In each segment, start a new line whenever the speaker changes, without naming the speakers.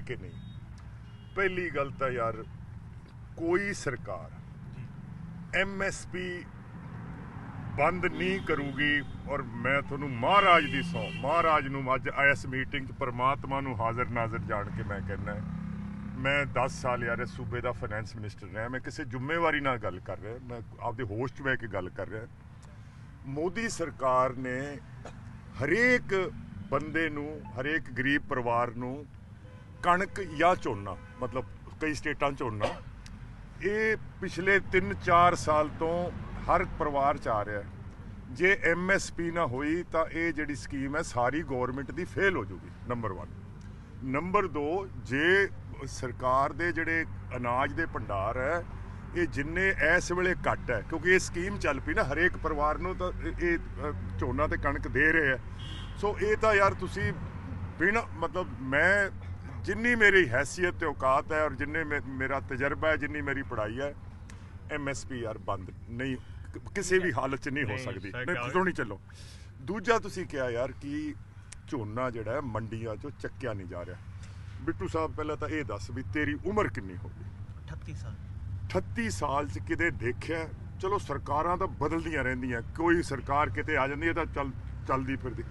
ਕਿ ਨਹੀਂ? ਪਹਿਲੀ ਗੱਲ ਤਾਂ ਯਾਰ, ਕੋਈ ਸਰਕਾਰ ਐਮਐਸਪੀ ਬੰਦ ਨਹੀਂ ਕਰੂਗੀ ਔਰ ਮੈਂ ਤੁਹਾਨੂੰ ਮਹਾਰਾਜ ਦੀ ਸੌ, ਮਹਾਰਾਜ ਨੂੰ ਅੱਜ ਇਸ ਮੀਟਿੰਗ 'ਚ ਪ੍ਰਮਾਤਮਾ ਨੂੰ ਹਾਜ਼ਰ ਨਾਜ਼ਰ ਜਾਣ ਕੇ ਮੈਂ ਕਹਿੰਦਾ ਮੈਂ 10 ਸਾਲ ਯਾਰ ਇਸ ਸੂਬੇ ਦਾ ਫਾਈਨੈਂਸ ਮਿਨਿਸਟਰ ਰਿਹਾ, ਮੈਂ ਕਿਸੇ ਜ਼ਿੰਮੇਵਾਰੀ ਨਾਲ ਗੱਲ ਕਰ ਰਿਹਾ, ਮੈਂ ਆਪਦੇ ਹੋਸਟ 'ਚ ਬਹਿ ਕੇ ਗੱਲ ਕਰ ਰਿਹਾ। ਮੋਦੀ ਸਰਕਾਰ ਨੇ ਹਰੇਕ ਬੰਦੇ ਨੂੰ, ਹਰੇਕ ਗਰੀਬ ਪਰਿਵਾਰ ਨੂੰ ਕਣਕ ਜਾਂ ਝੋਨਾ, ਮਤਲਬ ਕਈ ਸਟੇਟਾਂ ਝੋਨਾ, ਇਹ ਪਿਛਲੇ 3-4 ਸਾਲ ਤੋਂ ਹਰ ਪਰਿਵਾਰ 'ਚ ਆ ਰਿਹਾ ਹੈ। ਜੇ ਐਮਐਸਪੀ ਨਾ ਹੋਈ ਤਾਂ ਇਹ ਜਿਹੜੀ ਸਕੀਮ ਹੈ, ਸਾਰੀ ਗਵਰਨਮੈਂਟ ਦੀ ਫੇਲ ਹੋ ਜੂਗੀ ਨੰਬਰ 1 ਨੰਬਰ 2 ਜੇ ਸਰਕਾਰ ਦੇ ਜਿਹੜੇ ਅਨਾਜ ਦੇ ਭੰਡਾਰ ਹੈ, ਇਹ ਜਿੰਨੇ ਇਸ ਵੇਲੇ ਘੱਟ ਹੈ, ਕਿਉਂਕਿ ਇਹ ਸਕੀਮ ਚੱਲ ਪਈ ਨਾ, ਹਰੇਕ ਪਰਿਵਾਰ ਨੂੰ ਤਾਂ ਇਹ ਝੋਨਾ ਤੇ ਕਣਕ ਦੇ ਰਹੇ ਹੈ ਸੋ ਇਹ ਤਾਂ ਯਾਰ ਤੁਸੀਂ ਬਿਨ, ਮਤਲਬ ਮੈਂ ਜਿੰਨੀ ਮੇਰੀ ਹੈਸੀਅਤ ਤੇ ਔਕਾਤ ਹੈ ਔਰ ਜਿੰਨੇ ਮੇ- ਮੇਰਾ ਤਜਰਬਾ ਹੈ ਜਿੰਨੀ ਮੇਰੀ ਪੜ੍ਹਾਈ ਹੈ ਐਮਐਸਪੀ ਯਾਰ ਬੰਦ ਨਹੀਂ ਕਿਸੇ ਵੀ ਹਾਲਤ 'ਚ ਨਹੀਂ ਹੋ ਸਕਦੀ। ਨਹੀਂ ਸੁਣੀ ਚੱਲੋ। ਦੂਜਾ ਤੁਸੀਂ ਕਿਹਾ ਯਾਰ ਕਿ ਝੋਨਾ ਜਿਹੜਾ ਹੈ ਮੰਡੀਆਂ 'ਚੋਂ ਚੱਕਿਆ ਨਹੀਂ ਜਾ ਰਿਹਾ। ਬਿੱਟੂ ਸਾਹਿਬ ਪਹਿਲਾਂ ਤਾਂ ਇਹ ਦੱਸ ਵੀ ਤੇਰੀ ਉਮਰ ਕਿੰਨੀ ਹੋ ਗਈ?
38 ਸਾਲ।
38 ਸਾਲ 'ਚ ਕਿਤੇ ਦੇਖਿਆ ਚਲੋ ਸਰਕਾਰਾਂ ਤਾਂ ਬਦਲਦੀਆਂ ਰਹਿੰਦੀਆਂ ਕੋਈ ਸਰਕਾਰ ਕਿਤੇ ਆ ਜਾਂਦੀ ਹੈ ਤਾਂ ਚੱਲ ਚੱਲਦੀ ਫਿਰਦੀ।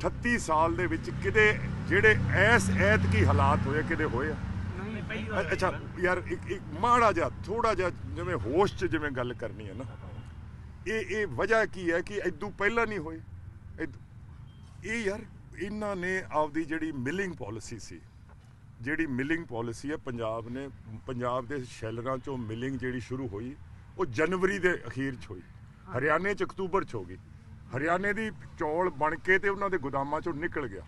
38 ਸਾਲ ਦੇ ਵਿੱਚ ਕਿਤੇ ਜਿਹੜੇ ਐਸ ਐਤਕੀ ਹਾਲਾਤ ਹੋਏ ਕਿਤੇ ਹੋਏ ਆ? ਅੱਛਾ ਯਾਰ ਇੱਕ ਇੱਕ ਮਾੜਾ ਜਿਹਾ ਥੋੜਾ ਜਿਹਾ ਜਿਵੇਂ ਹੋਸ਼ 'ਚ ਜਿਵੇਂ ਗੱਲ ਕਰਨੀ ਹੈ ਨਾ। ਇਹ ਇਹ ਵਜ੍ਹਾ ਕੀ ਹੈ ਕਿ ਇਦੋਂ ਪਹਿਲਾਂ ਨਹੀਂ ਹੋਏ? ਇਹ ਯਾਰ ਇਹਨਾਂ ਨੇ ਆਪਦੀ ਜਿਹੜੀ ਮਿਲਿੰਗ ਪਾਲਿਸੀ ਸੀ ਜਿਹੜੀ ਮਿਲਿੰਗ ਪਾਲਿਸੀ ਹੈ ਪੰਜਾਬ ਨੇ ਪੰਜਾਬ ਦੇ ਸ਼ੈਲਰਾਂ ਚੋਂ ਮਿਲਿੰਗ ਜਿਹੜੀ ਸ਼ੁਰੂ ਹੋਈ ਉਹ ਜਨਵਰੀ ਦੇ ਅਖੀਰ 'ਚ ਹੋਈ। ਹਰਿਆਣੇ 'ਚ ਅਕਤੂਬਰ 'ਚ ਹੋ ਗਈ। ਹਰਿਆਣੇ ਦੀ ਚੌਲ ਬਣ ਕੇ ਤੇ ਉਹਨਾਂ ਦੇ ਗੋਦਾਮਾਂ 'ਚੋਂ ਨਿਕਲ ਗਿਆ।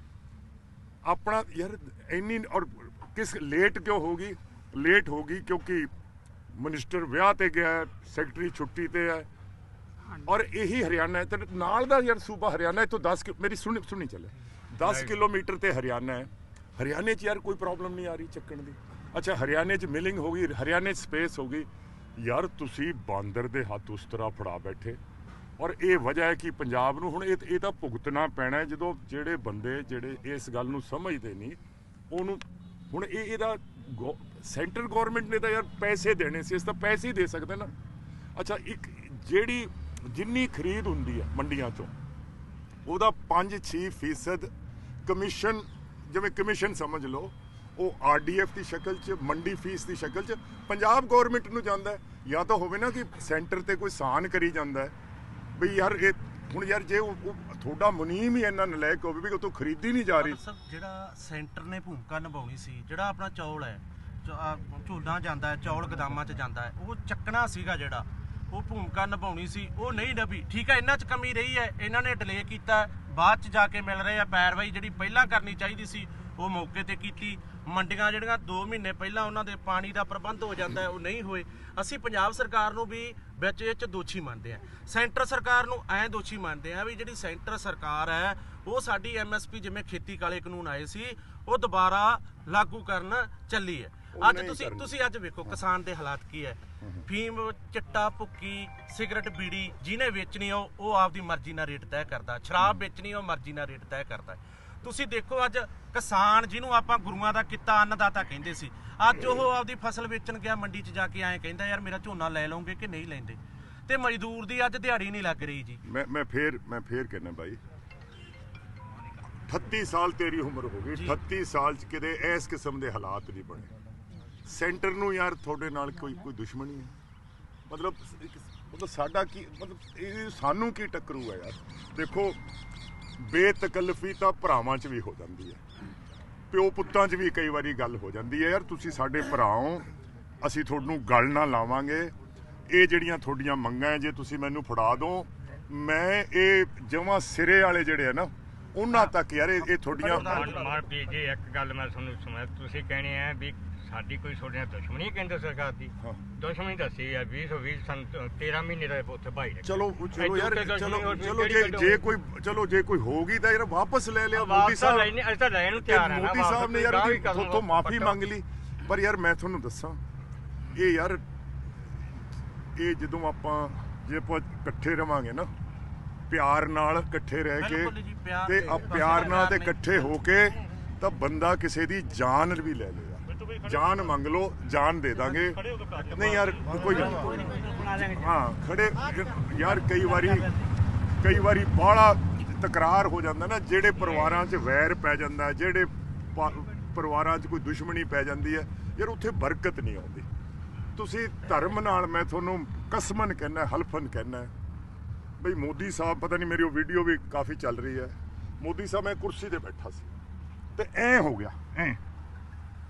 ਆਪਣਾ ਯਾਰ ਇੰਨੀ ਔਰ ਕਿਸ ਲੇਟ ਕਿਉਂ ਹੋ ਗਈ? ਲੇਟ ਹੋ ਗਈ ਕਿਉਂਕਿ ਮਿਨਿਸਟਰ ਵਿਆਹ ਤੇ ਗਿਆ ਹੈ, ਸੈਕਟਰੀ ਛੁੱਟੀ ਤੇ ਹੈ। ਔਰ ਇਹੀ ਹਰਿਆਣਾ ਹੈ। ਤੇ ਨਾਲ ਦਾ ਯਾਰ ਸੂਬਾ ਹਰਿਆਣਾ ਇੱਥੋਂ 10 ਕਿ- ਮੇਰੀ ਸੁਣੀ ਸੁਣੀ ਚੱਲੇ। 10 ਕਿਲੋਮੀਟਰ ਤੇ ਹਰਿਆਣਾ ਹੈ। ਹਰਿਆਣੇ 'ਚ ਯਾਰ ਕੋਈ ਪ੍ਰੋਬਲਮ ਨਹੀਂ ਆ ਰਹੀ ਚੱਕਣ ਦੀ। ਅੱਛਾ ਹਰਿਆਣੇ 'ਚ ਮਿਲਿੰਗ ਹੋ ਗਈ ਹਰਿਆਣੇ 'ਚ ਸਪੇਸ ਹੋ ਗਈ। ਯਾਰ ਤੁਸੀਂ ਬਾਂਦਰ ਦੇ ਹੱਥ ਉਸ ਤਰ੍ਹਾਂ ਫੜਾ ਬੈਠੇ। ਔਰ ਇਹ ਵਜ੍ਹਾ ਹੈ ਕਿ ਪੰਜਾਬ ਨੂੰ ਹੁਣ ਇਹ ਇਹ ਤਾਂ ਭੁਗਤਣਾ ਪੈਣਾ ਜਦੋਂ ਜਿਹੜੇ ਬੰਦੇ, ਜਿਹੜੇ ਇਸ ਗੱਲ ਨੂੰ ਸਮਝਦੇ ਨਹੀਂ, ਉਹਨੂੰ ਹੁਣ ਇਹ ਇਹਦਾ ਸੈਂਟਰ ਗਵਰਨਮੈਂਟ ਨੇ ਤਾਂ ਯਾਰ ਪੈਸੇ ਦੇਣੇ ਸੀ ਇਸ ਤਾਂ ਪੈਸੇ ਹੀ ਦੇ ਸਕਦੇ ਨਾ। ਅੱਛਾ, ਇੱਕ ਜਿਹੜੀ ਜਿੰਨੀ ਖਰੀਦ ਹੁੰਦੀ ਹੈ ਮੰਡੀਆਂ ਚੋਂ, ਉਹਦਾ 5-6% ਕਮਿਸ਼ਨ, ਜਿਵੇਂ ਕਮਿਸ਼ਨ ਸਮਝ ਲਓ, ਉਹ ਆਰਡੀਐਫ ਦੀ ਸ਼ਕਲ 'ਚ, ਮੰਡੀ ਫੀਸ ਦੀ ਸ਼ਕਲ 'ਚ, ਪੰਜਾਬ ਗਵਰਨਮੈਂਟ ਨੂੰ ਜਾਂਦਾ ਜਾਂ ਤਾਂ ਹੋਵੇ ਨਾ ਕਿ ਸੈਂਟਰ ਤੇ ਕੋਈ ਸਾਨ ਕਰੀ ਜਾਂਦਾ ਹੈ। ਵੀ ਯਾਰ ਇਹ ਹੁਣ ਯਾਰ ਜੇ ਉਹ ਤੁਹਾਡਾ ਮੁਨੀਮ ਹੀ ਇੰਨਾ ਨਲਾਇਕ ਹੋਵੇ ਵੀ ਉਹ ਤੋਂ ਖਰੀਦੀ ਨਹੀਂ ਜਾ ਰਹੀ।
ਸਰ, ਜਿਹੜਾ ਸੈਂਟਰ ਨੇ ਭੂਮਿਕਾ ਨਿਭਾਉਣੀ ਸੀ, ਜਿਹੜਾ ਆਪਣਾ ਚੌਲ ਹੈ ਜੋ ਜਾਂਦਾ ਹੈ, ਚੌਲ ਗਦਾਮਾਂ 'ਚ ਜਾਂਦਾ ਹੈ, ਉਹ ਚੱਕਣਾ ਸੀਗਾ ਜਿਹੜਾ। ਉਹ ਭੂਮਿਕਾ ਨਿਭਾਉਣੀ ਸੀ, ਉਹ ਨਹੀਂ ਨਿਭੀ ਠੀਕ ਹੈ, ਇਹਨਾਂ 'ਚ ਕਮੀ ਰਹੀ ਹੈ, ਇਹਨਾਂ ਨੇ ਡਿਲੇ ਕੀਤਾ ਬਾਅਦ 'ਚ ਜਾ ਕੇ ਮਿਲ ਰਹੇ ਆ ਪੈਰਵਾਈ ਜਿਹੜੀ ਪਹਿਲਾਂ ਕਰਨੀ ਚਾਹੀਦੀ ਸੀ ਉਹ ਮੌਕੇ ਤੇ ਕੀਤੀ। ਮੰਡੀਆਂ ਜਿਹੜੀਆਂ 2 ਮਹੀਨੇ ਪਹਿਲਾਂ ਉਹਨਾਂ ਦੇ ਪਾਣੀ ਦਾ ਪ੍ਰਬੰਧ ਹੋ ਜਾਂਦਾ ਹੈ ਉਹ ਨਹੀਂ ਹੋਏ। ਅਸੀਂ ਪੰਜਾਬ ਸਰਕਾਰ ਨੂੰ ਵੀ ਵਿੱਚ ਇਹ 'ਚ ਦੋਸ਼ੀ ਮੰਨਦੇ ਆ ਸੈਂਟਰ ਸਰਕਾਰ ਨੂੰ ਐਂ ਦੋਸ਼ੀ ਮੰਨਦੇ ਆ ਵੀ ਜਿਹੜੀ ਸੈਂਟਰ ਸਰਕਾਰ ਹੈ ਉਹ ਸਾਡੀ ਐਮਐਸਪੀ ਜਿਵੇਂ ਖੇਤੀ ਕਾਲੇ ਕਾਨੂੰਨ ਆਏ ਸੀ ਉਹ ਦੁਬਾਰਾ ਲਾਗੂ ਕਰਨ ਚੱਲੀ ਹੈ। ਅੱਜ ਤੁਸੀਂ। ਤੁਸੀਂ ਅੱਜ ਵੇਖੋ ਕਿਸਾਨ ਦੇ ਹਾਲਾਤ ਕੀ ਹੈ। ਫੀਮ ਚਿੱਟਾ ਭੁੱਕੀ ਸਿਗਰਟ ਬੀੜੀ ਜਿਹਨੇ ਵੇਚਣੀ ਉਹ ਆਪਦੀ ਮਰਜ਼ੀ ਨਾਲ ਰੇਟ ਤੈਅ ਕਰਦਾ। ਸ਼ਰਾਬ ਵੇਚਣੀ ਉਹ ਮਰਜ਼ੀ ਨਾਲ ਰੇਟ ਤੈਅ ਕਰਦਾ। ਤੁਸੀਂ ਦੇਖੋ ਅੱਜ ਕਿਸਾਨ ਜਿਹਨੂੰ ਆਪਾਂ ਗੁਰੂਆਂ ਦਾ ਕਿੱਤਾ ਅੰਨਦਾਤਾ ਕਹਿੰਦੇ ਸੀ। ਅੱਜ ਉਹ ਆਪਦੀ ਫਸਲ ਵੇਚਣ ਗਿਆ ਮੰਡੀ 'ਚ ਜਾ ਕੇ ਐਂ ਕਹਿੰਦਾ ਯਾਰ ਮੇਰਾ ਝੋਨਾ ਲੈ ਲਓਗੇ ਕਿ ਨਹੀਂ ਲੈਂਦੇ? ਤੇ ਮਜ਼ਦੂਰ ਦੀ ਅੱਜ ਦਿਹਾੜੀ ਨਹੀਂ ਲੱਗ ਰਹੀ ਜੀ।
ਮੈਂ ਮੈਂ ਫੇਰ ਮੈਂ ਫੇਰ ਕਹਿੰਦਾ ਬਾਈ 38 ਸਾਲ ਤੇਰੀ ਉਮਰ ਹੋ ਗਈ 38 ਸਾਲ ਚ ਕਿਤੇ ਇਸ ਕਿਸਮ ਦੇ ਹਾਲਾਤ ਨਹੀਂ ਬਣੇ। ਸੈਂਟਰ ਨੂੰ ਯਾਰ ਤੁਹਾਡੇ ਨਾਲ ਕੋਈ ਕੋਈ ਦੁਸ਼ਮਣੀ ਹੈ? ਮਤਲਬ ਮਤਲਬ ਸਾਡਾ ਕੀ ਮਤਲਬ ਇਹ ਸਾਨੂੰ ਕੀ ਟੱਕਰੂ ਹੈ ਯਾਰ? ਦੇਖੋ ਬੇਤਕਲਫੀ ਤਾਂ ਭਰਾਵਾਂ 'ਚ ਵੀ ਹੋ ਜਾਂਦੀ ਹੈ ਪਿਓ ਪੁੱਤਾਂ 'ਚ ਵੀ ਕਈ ਵਾਰੀ ਗੱਲ ਹੋ ਜਾਂਦੀ ਹੈ ਯਾਰ ਤੁਸੀਂ ਸਾਡੇ ਭਰਾ ਹੋ ਅਸੀਂ ਤੁਹਾਨੂੰ ਗੱਲ ਨਾ ਲਾਵਾਂਗੇ ਇਹ ਜਿਹੜੀਆਂ ਤੁਹਾਡੀਆਂ ਮੰਗਾਂ ਜੇ ਤੁਸੀਂ ਮੈਨੂੰ ਫੜਾ ਦਿਓ ਮੈਂ ਇਹ ਜਮਾਂ ਸਿਰੇ ਵਾਲੇ ਜਿਹੜੇ ਆ ਨਾ ਉਹਨਾਂ ਤੱਕ ਯਾਰ ਇਹ ਤੁਹਾਡੀਆਂ
ਮਾਰ ਮਾਰ ਪੀ ਇੱਕ ਗੱਲ ਮੈਂ ਤੁਹਾਨੂੰ ਸੁਣਿਆ ਤੁਸੀਂ ਕਹਿਣੀ ਹੈ ਵੀ ਸਾਡੀ ਕੋਈ ਤੁਹਾਡੇ ਨਾਲ ਦੁਸ਼ਮਣੀ ਕੇਂਦਰ ਸਰਕਾਰ ਦੀ
ਹਾਂ।
ਦੁਸ਼ਮਣੀ ਦੱਸੀ ਆ 2020 ਸਨ 13 ਮਹੀਨੇ ਦਾ ਉੱਥੇ ਭਾਈ ਰੱਖਿਆ।
ਚਲੋ ਚਲੋ ਯਾਰ
ਇੱਥੇ ਦੁਸ਼ਮਣੀ
ਚਲੋ
ਹੋਰ
ਚਲੋ
ਕਿਹੜੀ
ਜੇ ਕੋਈ ਚਲੋ ਜੇ ਕੋਈ ਹੋਗੀ ਤਾਂ ਯਾਰ ਵਾਪਸ ਲੈ ਲਿਆ ਮੋਦੀ
ਵਾਪਸ
ਸਾਹਿਬ
ਲੈਣੇ ਅਸੀਂ ਤਾਂ ਲੈਣ ਨੂੰ
ਤੇ
ਤਿਆਰ ਆ ਨਾ
ਮੋਦੀ ਸਾਹਿਬ ਨੇ ਯਾਰ
ਗਾਂਹ
ਤੋਂ ਮਾਫੀ। ਮੰਗ ਲਈ ਪਰ ਯਾਰ ਮੈਂ ਤੁਹਾਨੂੰ ਦੱਸਾਂ ਇਹ ਯਾਰ ਇਹ ਜਦੋਂ ਆਪਾਂ ਜੇ ਆਪਾਂ ਇਕੱਠੇ ਰਵਾਂਗੇ ਨਾ ਪਿਆਰ ਨਾਲ ਇਕੱਠੇ ਰਹਿ
ਬਿਲਕੁਲ ਜੀ,
ਕੇ
ਪਿਆਰ
ਤੇ
ਤੇ
ਆ ਪਿਆਰ ਨਾਲ ਤੇ। ਇਕੱਠੇ ਹੋ ਕੇ ਤਾਂ ਬੰਦਾ ਕਿਸੇ ਦੀ ਜਾਨ ਵੀ ਲੈ ਲੇਗਾ ਜਾਨ ਮੰਗ ਲਓ ਜਾਨ ਦੇ ਦਾਂਗੇ। ਨਹੀਂ ਯਾਰ ਕੋਈ। ਹਾਂ ਖੜੇ ਯਾਰ ਕਈ ਵਾਰੀ ਕਈ ਵਾਰੀ ਬਾਹਲਾ ਤਕਰਾਰ ਹੋ ਜਾਂਦਾ ਨਾ ਜਿਹੜੇ ਪਰਿਵਾਰਾਂ 'ਚ ਵੈਰ ਪੈ ਜਾਂਦਾ ਜਿਹੜੇ ਪਰਿਵਾਰਾਂ 'ਚ ਕੋਈ ਦੁਸ਼ਮਣੀ ਪੈ ਜਾਂਦੀ ਹੈ ਯਾਰ ਉੱਥੇ ਬਰਕਤ ਨਹੀਂ ਆਉਂਦੀ। ਤੁਸੀਂ ਧਰਮ ਨਾਲ ਮੈਂ ਤੁਹਾਨੂੰ ਕਸਮਨ ਕਹਿੰਦਾ ਹਲਫਨ ਕਹਿੰਦਾ ਬਈ ਮੋਦੀ ਸਾਹਿਬ ਪਤਾ ਨਹੀਂ ਮੇਰੀ ਉਹ ਵੀਡੀਓ ਵੀ ਕਾਫੀ ਚੱਲ ਰਹੀ ਹੈ। ਮੋਦੀ ਸਾਹਿਬ ਮੈਂ ਕੁਰਸੀ ਤੇ ਬੈਠਾ ਸੀ। ਤੇ ਐ ਹੋ ਗਿਆ। ਐ।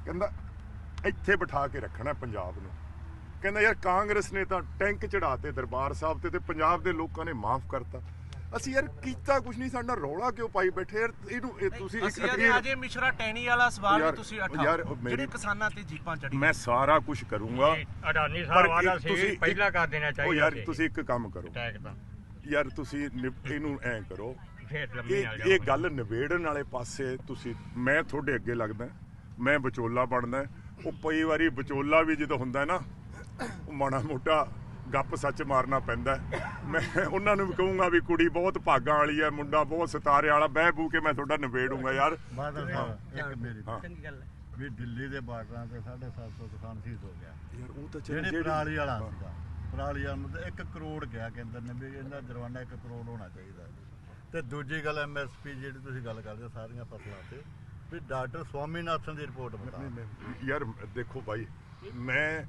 ਕਹਿੰਦਾ ਇੱਥੇ ਬਿਠਾ ਕੇ ਰੱਖਣਾ ਪੰਜਾਬ ਨੂੰ। ਕਹਿੰਦਾ ਯਾਰ ਕਾਂਗਰਸ ਨੇ ਤਾਂ ਟੈਂਕ ਚੜਾਤੇ ਦਰਬਾਰ ਸਾਹਿਬ ਤੇ ਤੇ ਪੰਜਾਬ ਦੇ ਲੋਕਾਂ ਨੇ ਮਾਫ ਕਰਤਾ। ਅਸੀਂ ਯਾਰ ਕੀਤਾ ਕੁਝ ਨਹੀਂ ਸਾਡਾ ਰੌਲਾ ਕਿਉਂ ਪਾਈ ਬੈਠੇ ਯਾਰ? ਇਹਨੂੰ ਇਹ ਤੁਸੀਂ ਇੱਕ
ਅਸੀਂ ਅਜੇ
ਅਖੀਰ-
ਅਜੇ ਮਿਸ਼ਰਾ ਟੈਣੀ ਵਾਲਾ ਸਵਾਲ ਵੀ
ਯਾਰ-
ਤੁਸੀਂ
ਯਾਰ,
ਉਠਾਓ ਜਿਹੜੇ ਕਿਸਾਨਾਂ ਤੇ ਜੀਪਾਂ ਚੜੀ
ਮੈਂ ਸਾਰਾ ਕੁਝ ਕਰੂੰਗਾ।
ਅਡਾਨੀ ਸਾਹਿਬ ਆਦਾ
ਤੁਸੀਂ
ਸੀ ਪਹਿਲਾਂ ਕਰ ਦੇਣਾ
ਉਹ
ਚਾਹੀਦਾ
ਯਾਰ
ਸੀ।
ਤੁਸੀਂ ਇੱਕ ਕੰਮ ਕਰੋ। ਯਾਰ ਤੁਸੀਂ ਇਹਨੂੰ ਐ ਕਰੋ। ਇਹ ਗੱਲ ਨਿਬੇੜਨ ਵਾਲੇ ਪਾਸੇ ਤੁਸੀਂ ਮੈਂ ਤੁਹਾਡੇ ਅੱਗੇ ਲੱਗਦਾ। ਮੈਂ ਵਿਚੋਲਾ ਬਣਦਾ। ਉਹ ਕਈ ਵਾਰੀ ਵਿਚੋਲਾ ਵੀ ਜਦੋਂ ਹੁੰਦਾ ਨਾ ਉਹ ਮਾੜਾ ਮੋਟਾ ਗੱਪ ਸੱਚ ਮਾਰਨਾ ਪੈਂਦਾ। ਮੈਂ ਉਹਨਾਂ ਨੂੰ ਵੀ ਕਹੂੰਗਾ ਵੀ ਕੁੜੀ ਬਹੁਤ ਭਾਗਾਂ ਵਾਲੀ ਹੈ ਮੁੰਡਾ ਬਹੁਤ ਸਿਤਾਰੇ ਵਾਲਾ ਬਹਿ ਬੂ ਕੇ ਮੈਂ ਤੁਹਾਡਾ ਨਿਬੇੜੂੰਗਾ ਯਾਰ।
ਬਾਦਲ ਸਾਹਿਬ ਇੱਕ ਮੇਰੀ
ਹਾਂ।
ਚੰਗੀ ਗੱਲ ਵੀ ਦਿੱਲੀ ਦੇ ਬਾਰਡਰਾਂ ਤੇ 750 ਕਿਸਾਨ ਸ਼ਹੀਦ ਹੋ ਗਿਆ।
ਯਾਰ ਉਹ ਤਾਂ
ਜਿਹੜੇ ਪਰਾਲੀ ਵਾਲਾ ਸੀਗਾ ਪਰਾਲੀ ਵਾਲਾ ਨੂੰ ਤਾਂ 1 ਕਰੋੜ ਗਿਆ ਕੇਂਦਰ ਨੇ ਵੀ ਇਹਦਾ ਜੁਰਮਾਨਾ 1 ਕਰੋੜ ਹੋਣਾ ਚਾਹੀਦਾ। ਤੇ ਦੂਜੀ ਗੱਲ ਐਮਐਸਪੀ ਜਿਹੜੀ ਤੁਸੀਂ ਗੱਲ ਕਰਦੇ ਸਾਰੀਆਂ ਫਸਲਾਂ ਤੇ ਵੀ ਡਾਕਟਰ ਸਵਾਮੀਨਾਥਨ ਦੀ ਰਿਪੋਰਟ ਬਤਾ।
ਯਾਰ ਦੇਖੋ ਭਾਈ ਮੈਂ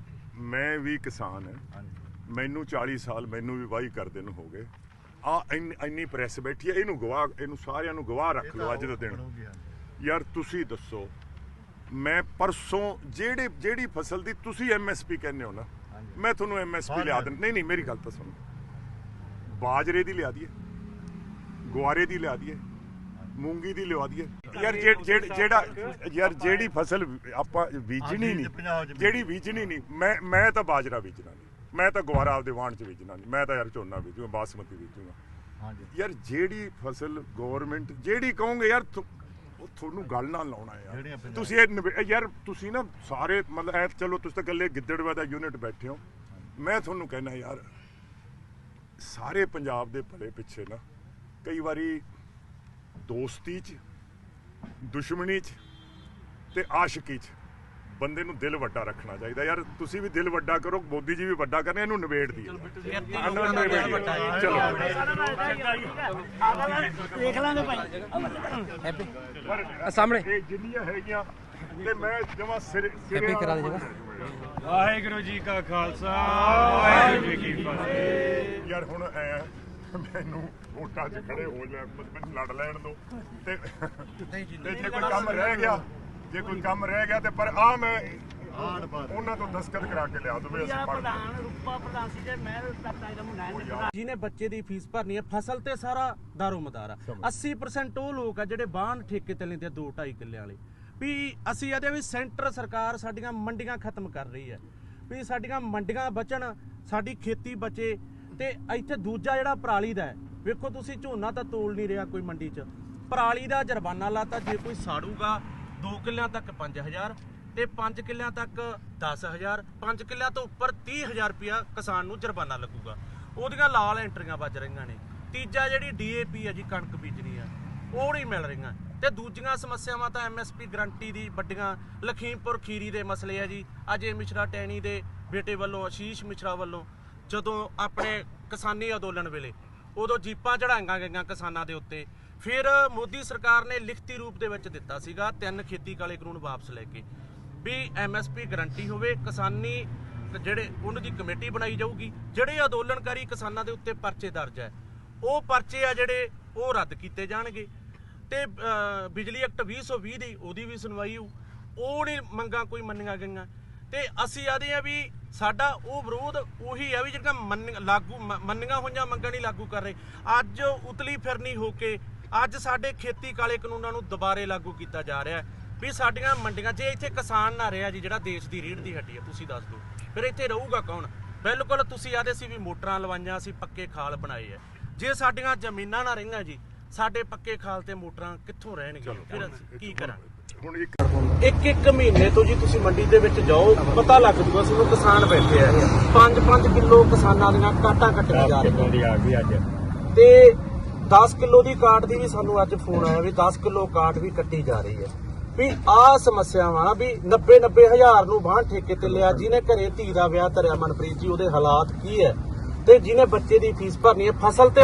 ਮੈਂ ਵੀ ਕਿਸਾਨ ਹਾਂ। ਮੈਨੂੰ 40 ਸਾਲ ਮੈਨੂੰ ਵੀ ਵਾਹੀ ਕਰਦੇ ਨੂੰ ਹੋ ਗਏ। ਆ ਇੰਨੀ ਪ੍ਰੈਸ ਬੈਠੀ ਹੈ ਇਹਨੂੰ ਗਵਾਹ ਇਹਨੂੰ ਸਾਰਿਆਂ ਨੂੰ ਗਵਾਹ ਰੱਖ ਲਓ ਅੱਜ ਦਾ ਦਿਨ।
ਬਣੂਗੀ, ਹਾਂਜੀ।
ਯਾਰ ਤੁਸੀਂ ਦੱਸੋ ਮੈਂ ਪਰਸੋਂ ਜਿਹੜੇ ਜਿਹੜੀ ਫਸਲ ਦੀ ਤੁਸੀਂ ਐਮਐਸਪੀ ਕਹਿੰਦੇ ਹੋ ਨਾ
ਹਾਂਜੀ।
ਮੈਂ ਤੁਹਾਨੂੰ ਐਮਐਸਪੀ
ਹਾਂ,
ਲਿਆ। ਦਿੰਦਾ। ਨਹੀਂ ਨਹੀਂ ਮੇਰੀ ਗੱਲ ਤਾਂ ਸੁਣੋ। ਬਾਜਰੇ ਦੀ ਲਿਆ ਦਈਏ ਗੁਆਰੇ ਦੀ ਲਿਆ ਦਈਏ। ਮੂੰਗੀ ਦੀ ਲਿਆ ਦਈਏ। ਯਾਰ ਜਿਹੜੇ- ਯਾਰ ਜਿਹੜੀ ਫਸਲ ਆਪਾਂ ਬੀਜਣੀ ਨਹੀਂ ਜਿਹੜੀ ਬੀਜਣੀ ਨਹੀਂ ਮੈਂ ਮੈਂ ਤਾਂ ਬਾਜਰਾ ਬੀਜਣਾ ਨਹੀਂ। ਮੈਂ ਤਾਂ ਗੁਆਰਾ ਆਪਦੇ ਵਾਣ ਚ ਬੀਜਣਾ ਨਹੀਂ। ਮੈਂ ਤਾਂ ਯਾਰ ਝੋਨਾ ਬੀਜੂਗਾ ਬਾਸਮਤੀ ਬੀਜੂਗਾ।
ਹਾਂਜੀ।
ਯਾਰ ਜਿਹੜੀ ਫਸਲ ਗਵਰਨਮੈਂਟ ਜਿਹੜੀ ਕਹੋਗੇ ਯਾਰ ਤੁਹਾਨੂੰ ਗੱਲ ਨਾਲ ਲਾਉਣਾ ਯਾਰ। ਤੁਸੀਂ ਇਹ ਯਾਰ ਤੁਸੀਂ ਨਾ ਸਾਰੇ ਮਤਲਬ ਐ ਚਲੋ ਤੁਸੀਂ ਤਾਂ ਇਕੱਲੇ ਗਿੱਦੜਵਾ ਦਾ ਯੂਨਿਟ ਬੈਠੇ ਹੋ। ਮੈਂ ਤੁਹਾਨੂੰ ਕਹਿਣਾ ਯਾਰ ਸਾਰੇ ਪੰਜਾਬ ਦੇ ਭਲੇ ਪਿੱਛੇ ਨਾ ਕਈ ਵਾਰੀ ਦੋਸਤੀ 'ਚ ਦੁਸ਼ਮਣੀ 'ਚ ਤੇ ਆਸ਼ਿਕੀ 'ਚ। ਬੰਦੇ ਨੂੰ ਦਿਲ ਵੱਡਾ ਰੱਖਣਾ ਚਾਹੀਦਾ ਯਾਰ ਤੁਸੀਂ ਵੀ ਦਿਲ ਵੱਡਾ ਕਰੋ ਮੋਦੀ ਜੀ ਵੀ ਵੱਡਾ ਕਰਨੇ ਇਹਨੂੰ ਨਿਬੇੜ
ਦਾ ਦਿਲ ਵੱਡਾ ਹੈ।
ਚਲੋ।
ਦੇਖ ਲਾਂਗੇ ਭਾਈ।
ਪਰ
ਸਾਹਮਣੇ।
ਇਹ ਜਿੰਨੀਆਂ ਹੈਗੀਆਂ ਤੇ ਮੈਂ ਜਮਾ ਸਿਰ ਸਿਰੇ
ਕਰਾ ਦੇ
ਵਾਲਾ
ਜਰਾ।
ਵਾਹਿਗੁਰੂ ਜੀ ਕਾ ਖਾਲਸਾ ਵਾਹਿਗੁਰੂ ਜੀ ਕੀ ਫਤਿਹ।
ਯਾਰ ਹੁਣ ਐ ਮੈਨੂੰ ਵੋਟਾਂ 'ਚ ਖੜੇ ਹੋ ਲੈ ਮੈਨੂੰ ਲੜ ਲੈਣ ਦੋ ਤੇ ਤੇ ਜੇ ਕੋਈ ਕੰਮ ਰਹਿ ਗਿਆ ਜੇ ਕੋਈ ਕੰਮ ਰਹਿ ਗਿਆ ਤੇ ਪਰ ਆ ਮੈਂ ਉਹਨਾਂ ਤੋਂ ਦਸਤਖਤ ਕਰਾ ਕੇ ਲਿਆ ਦਵੇ ਅਸੀਂ
ਪ੍ਰਧਾਨ ਰੂਪਾ ਪ੍ਰਧਾਨ ਸੀ ਜੇ ਮੈਂ ਕਰਤਾ ਇਹਦਾ ਮੁੰਡਾ
ਜਿਹਨੇ ਬੱਚੇ ਦੀ ਫੀਸ ਭਰਨੀ ਹੈ ਫਸਲ ਤੇ ਸਾਰਾ ਦਾਰੋਮਦਾਰ ਆ। 80% ਉਹ ਲੋਕ ਆ ਜਿਹੜੇ ਬਾਹਨ ਠੇਕੇ ਤੇ ਲੈਂਦੇ ਆ 2 2.5 ਕਿੱਲੇ ਵਾਲੇ। ਵੀ ਅਸੀਂ ਇਹਦੇ ਵੀ ਸੈਂਟਰ ਸਰਕਾਰ ਸਾਡੀਆਂ ਮੰਡੀਆਂ ਖਤਮ ਕਰ ਰਹੀ ਹੈ। ਵੀ ਸਾਡੀਆਂ ਮੰਡੀਆਂ ਬਚਣ ਸਾਡੀ ਖੇਤੀ ਬਚੇ ਤੇ ਇੱਥੇ ਦੂਜਾ ਜਿਹੜਾ ਪਰਾਲੀ ਦਾ ਹੈ ਵੇਖੋ ਤੁਸੀਂ ਝੋਨਾ ਤਾਂ ਤੋਲ ਨਹੀਂ ਰਿਹਾ ਕੋਈ ਮੰਡੀ 'ਚ। ਪਰਾਲੀ ਦਾ ਜੁਰਮਾਨਾ ਲਾਤਾ, ਜੇ ਕੋਈ ਸਾੜੂਗਾ 2 ਕਿੱਲਿਆਂ ਤੱਕ 5000 ਤੇ 5 ਕਿੱਲਿਆਂ ਤੱਕ 10000 5 ਕਿੱਲਿਆਂ ਤੋਂ ਉੱਪਰ 30000 ਰੁਪਇਆ ਕਿਸਾਨ ਨੂੰ ਜੁਰਮਾਨਾ ਲੱਗੂਗਾ। ਉਹਦੀਆਂ ਲਾਲ ਐਂਟਰੀਆਂ ਵੱਜ ਰਹੀਆਂ ਨੇ। ਤੀਜਾ ਜਿਹੜੀ ਡੀਏਪੀ ਹੈ ਜੀ, ਕਣਕ ਬੀਜਣੀ ਆ, ਉਹ ਨਹੀਂ ਮਿਲ ਰਹੀਆਂ। ਤੇ ਦੂਜੀਆਂ ਸਮੱਸਿਆਵਾਂ ਤਾਂ ਐਮਐਸਪੀ ਗਰੰਟੀ ਦੀ ਵੱਡੀਆਂ, ਲਖੀਮਪੁਰ ਖੀਰੀ ਦੇ ਮਸਲੇ ਆ ਜੀ। ਅਜੇ ਮਿਸ਼ਰਾ ਟੈਣੀ ਦੇ ਬੇਟੇ ਵੱਲੋਂ ਆਸ਼ੀਸ਼ ਮਿਸ਼ਰਾ ਵੱਲੋਂ ਜਦੋਂ ਆਪਣੇ ਕਿਸਾਨੀ ਅੰਦੋਲਨ ਵੇਲੇ ਉਦੋਂ ਜੀਪਾਂ ਚੜਾਈਆਂ ਗਈਆਂ ਕਿਸਾਨਾਂ ਦੇ ਉੱਤੇ। ਫਿਰ ਮੋਦੀ ਸਰਕਾਰ ਨੇ ਲਿਖਤੀ ਰੂਪ ਦੇ ਵਿੱਚ ਦਿੱਤਾ ਸੀਗਾ, ਤਿੰਨ ਖੇਤੀ ਕਾਲੇ ਕਾਨੂੰਨ ਵਾਪਸ ਲੈ ਕੇ। ਵੀ ਐਮਐਸਪੀ ਗਰੰਟੀ ਹੋਵੇ, ਕਿਸਾਨੀ ਜਿਹੜੇ ਉਹਨਾਂ ਦੀ ਕਮੇਟੀ ਬਣਾਈ ਜਾਊਗੀ, ਜਿਹੜੇ ਅੰਦੋਲਨਕਾਰੀ ਕਿਸਾਨਾਂ ਦੇ ਉੱਤੇ ਪਰਚੇ ਦਰਜ ਹੈ, ਉਹ ਪਰਚੇ ਆ ਜਿਹੜੇ ਉਹ ਰੱਦ ਕੀਤੇ ਜਾਣਗੇ। ਤੇ ਬਿਜਲੀ ਐਕਟ 2020 ਦੀ ਉਹਦੀ ਵੀ ਸੁਣਵਾਈ ਹੋਊ। ਉਹ ਨਹੀਂ ਮੰਗਾਂ ਕੋਈ ਮੰਨੀਆਂ ਗਈਆਂ। ਤੇ ਅਸੀਂ ਆਦੇ ਆ ਵੀ ਸਾਡਾ ਉਹ ਵਿਰੋਧ ਉਹੀ ਆ ਵੀ ਜਿਹੜੀਆਂ ਮੰਨ- ਲਾਗੂ ਮੰਨੀਆਂ ਹੋਈਆਂ ਮੰਗਾਂ ਨਹੀਂ ਲਾਗੂ ਕਰ ਰਹੇ। ਅੱਜ ਉਤਲੀ ਫਿਰਨੀ ਹੋ ਕੇ ਅੱਜ ਸਾਡੇ ਖੇਤੀ ਕਾਲੇ ਕਾਨੂੰਨਾਂ ਨੂੰ ਦੁਬਾਰੇ ਲਾਗੂ ਕੀਤਾ ਜਾ ਰਿਹਾ ਵੀ ਸਾਡੀਆਂ ਮੰਡੀਆਂ ਜੇ ਇੱਥੇ ਕਿਸਾਨ ਨਾ ਰਿਹਾ ਜੀ ਜਿਹੜਾ ਦੇਸ਼ ਦੀ ਰੀੜ੍ਹ ਦੀ ਹੱਡੀ ਹੈ ਤੁਸੀਂ ਦੱਸ ਦਿਓ। ਫਿਰ ਇੱਥੇ ਰਹੂਗਾ ਕੌਣ? ਬਿਲਕੁਲ ਤੁਸੀਂ ਆਦੇ ਸੀ ਵੀ ਮੋਟਰਾਂ ਲਵਾਈਆਂ ਸੀ ਪੱਕੇ ਖਾਲ ਬਣਾਏ ਆ। ਜੇ ਸਾਡੀਆਂ ਜ਼ਮੀਨਾਂ ਨਾ ਰਹੀਆਂ ਜੀ ਸਾਡੇ ਪੱਕੇ ਖਾਲ ਤੇ ਮੋਟਰਾਂ ਕਿੱਥੋਂ ਰਹਿਣਗੀਆਂ? ਫਿਰ ਅਸੀਂ ਕੀ ਕਰਾਂਗੇ?
ਹੁਣ ਇੱਕ
ਇੱਕ ਇੱਕ ਮਹੀਨੇ ਤੋਂ ਜੀ ਤੁਸੀਂ ਮੰਡੀ ਦੇ ਵਿੱਚ ਜਾਓ ਪਤਾ ਲੱਗ ਜੂਗਾ ਸਾਨੂੰ ਕਿਸਾਨ ਬੈਠੇ ਆ। 5-5 ਕਿਲੋ ਕਿਸਾਨਾਂ ਦੀਆਂ ਕਾਟਾਂ ਕੱਟੀਆਂ ਜਾ ਰਹੀਆਂ।
ਦੀ ਆ ਗਈ ਅੱਜ।
ਤੇ 10 ਕਿਲੋ ਦੀ ਕਾਟ ਦੀ ਵੀ ਸਾਨੂੰ ਅੱਜ ਫੋਨ ਆਇਆ ਵੀ 10 ਕਿਲੋ ਕਾਟ ਵੀ ਕੱਟੀ ਜਾ ਰਹੀ ਹੈ। ਵੀ ਆ ਸਮੱਸਿਆਵਾਂ ਵੀ 90 90 ਹਜ਼ਾਰ ਨੂੰ ਬਾਹਰ ਠੇਕੇ ਤੇ ਲਿਆ ਜਿਹਨੇ ਘਰੇ ਧੀ ਦਾ ਵਿਆਹ ਧਰਿਆ ਮਨਪ੍ਰੀਤ ਜੀ ਉਹਦੇ ਹਾਲਾਤ ਕੀ ਹੈ? ਤੇ ਜਿਹਨੇ ਬੱਚੇ ਦੀ ਫੀਸ ਭਰਨੀ ਹੈ ਫਸਲ ਤੇ